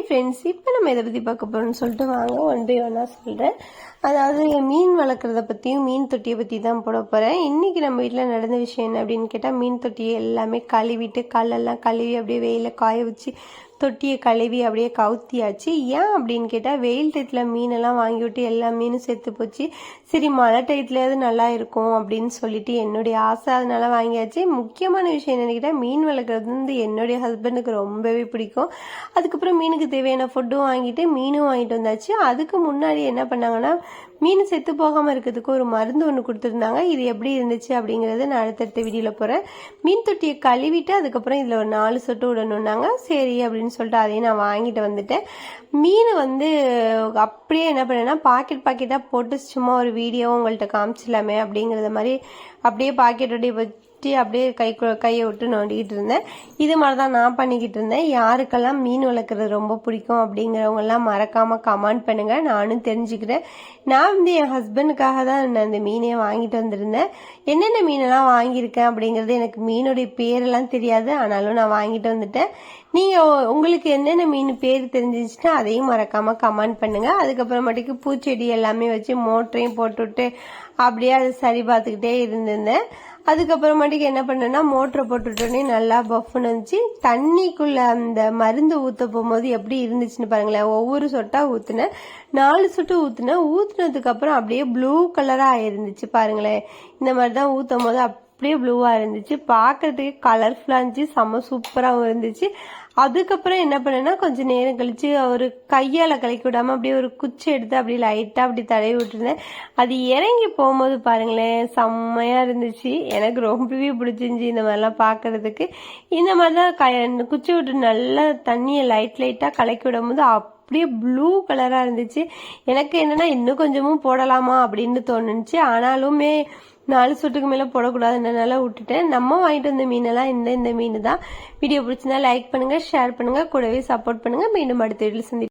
Hi friends இப்போ நம்ம இதை பற்றி பார்க்க போகிறோம்னு சொல்லிட்டு வாங்க. ஒன் பை ஒன்னாக சொல்கிறேன் அதாவது மீன் வளர்க்குறத பற்றியும் மீன் தொட்டியை பற்றி தான் போட போகிறேன் இன்றைக்கி நம்ம வீட்டில் நடந்த விஷயம் என்ன அப்படின்னு கேட்டால் மீன் தொட்டியை எல்லாமே கழுவிட்டு கல்லெல்லாம் கழுவி அப்படியே வெயிலில் காய வச்சு தொட்டியை கழுவி அப்படியே கவுத்தியாச்சு. ஏன் அப்படின்னு கேட்டால் வெயில் டயத்தில் மீனெல்லாம் வாங்கி விட்டு எல்லா மீனும் செத்து போச்சு. சரி மழை டயத்துலையாவது நல்லா இருக்கும் அப்படின்னு சொல்லிட்டு என்னுடைய ஆசை அதனால வாங்கியாச்சு. முக்கியமான விஷயம் என்னன்னு கேட்டால் மீன் வளர்க்குறது வந்து என்னுடைய ஹஸ்பண்டுக்கு ரொம்பவே பிடிக்கும். அதுக்கப்புறம் மீனுக்கு தேவையான ஃபுட்டும் வாங்கிட்டு மீனும் வாங்கிட்டு வந்தாச்சு. அதுக்கு முன்னாடி என்ன பண்ணாங்கன்னா மீன் செத்து போகாமல் இருக்கிறதுக்கு ஒரு மருந்து ஒன்று கொடுத்துருந்தாங்க. இது எப்படி இருந்துச்சு அப்படிங்கிறத நான் அடுத்தடுத்த வீடியோவில் போகிறேன் மீன் தொட்டியை கழுவிட்டு அதுக்கப்புறம் இதில் ஒரு நாலு சொட்டு விடணுன்னாங்க சரி அப்படின்னு சொல்லிட்டு அதையும் நான் வாங்கிட்டு வந்துட்டேன். மீன் வந்து அப்படியே என்ன பண்ணேன்னா பாக்கெட் பாக்கெட்டாக போட்டு சும்மா ஒரு வீடியோ உங்கள்கிட்ட காமிச்சிடலாமே அப்படிங்கிறத மாதிரி அப்படியே பாக்கெட்டோடைய சுற்றி அப்படியே கை கையை விட்டு நோண்டிக்கிட்டு இருந்தேன். இது மாதிரி தான் நான் பண்ணிக்கிட்டு இருந்தேன். யாருக்கெல்லாம் மீன் வளர்க்குறது ரொம்ப பிடிக்கும் அப்படிங்கிறவங்கெல்லாம் மறக்காமல் கமெண்ட் பண்ணுங்கள் நானும் தெரிஞ்சுக்கிறேன். நான் வந்து என் ஹஸ்பண்டுக்காக தான் நான் அந்த மீனே வாங்கிட்டு வந்திருந்தேன். என்னென்ன மீனெல்லாம் வாங்கியிருக்கேன் அப்படிங்கிறது எனக்கு மீனுடைய பேரெல்லாம் தெரியாது. ஆனாலும் நான் வாங்கிட்டு வந்துட்டேன். நீங்கள் உங்களுக்கு என்னென்ன மீன் பேர் தெரிஞ்சிச்சுன்னா அதையும் மறக்காமல் கமெண்ட் பண்ணுங்கள் அதுக்கப்புறமேட்டுக்கு பூச்செடி எல்லாமே வச்சு மோட்டரையும் போட்டுவிட்டு அப்படியே அதை சரி பார்த்துக்கிட்டே இருந்திருந்தேன். அதுக்கப்புறமாட்டிக்கு என்ன பண்ணேன்னா மோட்டரை போட்டுட்டோன்னே நல்லா பஃப்னு இருந்துச்சு தண்ணிக்குள்ள அந்த மருந்து ஊற்ற போகும்போது எப்படி இருந்துச்சுன்னு பாருங்களேன். ஒவ்வொரு சொட்டா ஊற்றுனேன் நாலு சொட்டு ஊற்றுனேன் ஊற்றுனதுக்கப்புறம் அப்படியே ப்ளூ கலராக இருந்துச்சு பாருங்களேன். இந்த மாதிரி தான் ஊற்றும் போது அப்படியே ப்ளூவாக இருந்துச்சு. பார்க்கறதுக்கே கலர்ஃபுல்லாக இருந்துச்சு. செம்ம சூப்பராகவும் இருந்துச்சு. அதுக்கப்புறம் என்ன பண்ணேன்னா கொஞ்சம் நேரம் கழித்து ஒரு கையால் கலக்கி விடாமல் அப்படியே ஒரு குச்சி எடுத்து அப்படி லைட்டாக அப்படி தடவி விட்டுருந்தேன். அது இறங்கி போகும்போது பாருங்களேன் செம்மையாக இருந்துச்சு. எனக்கு ரொம்பவே பிடிச்சிருந்துச்சி இந்த மாதிரிலாம் பார்க்கறதுக்கு இந்த மாதிரி தான் க குச்சி விட்டு நல்லா தண்ணியை லைட் லைட்டாக கலக்கி விடும்போது அப்படியே ப்ளூ கலராக இருந்துச்சு. எனக்கு என்னென்னா இன்னும் கொஞ்சமும் போடலாமா அப்படின்னு தோணுச்சு. ஆனாலுமே நாலு சொட்டுக்கு மேலே போடக்கூடாதுன்றனால விட்டுட்டேன் நம்ம வாங்கிட்டு வந்த மீனெல்லாம் இந்த இந்த மீன் தான் வீடியோ பிடிச்சிருந்தா லைக் பண்ணுங்கள் ஷேர் பண்ணுங்கள் கூடவே சப்போர்ட் பண்ணுங்கள் மீண்டும் அடுத்த வீட்டில் சந்தி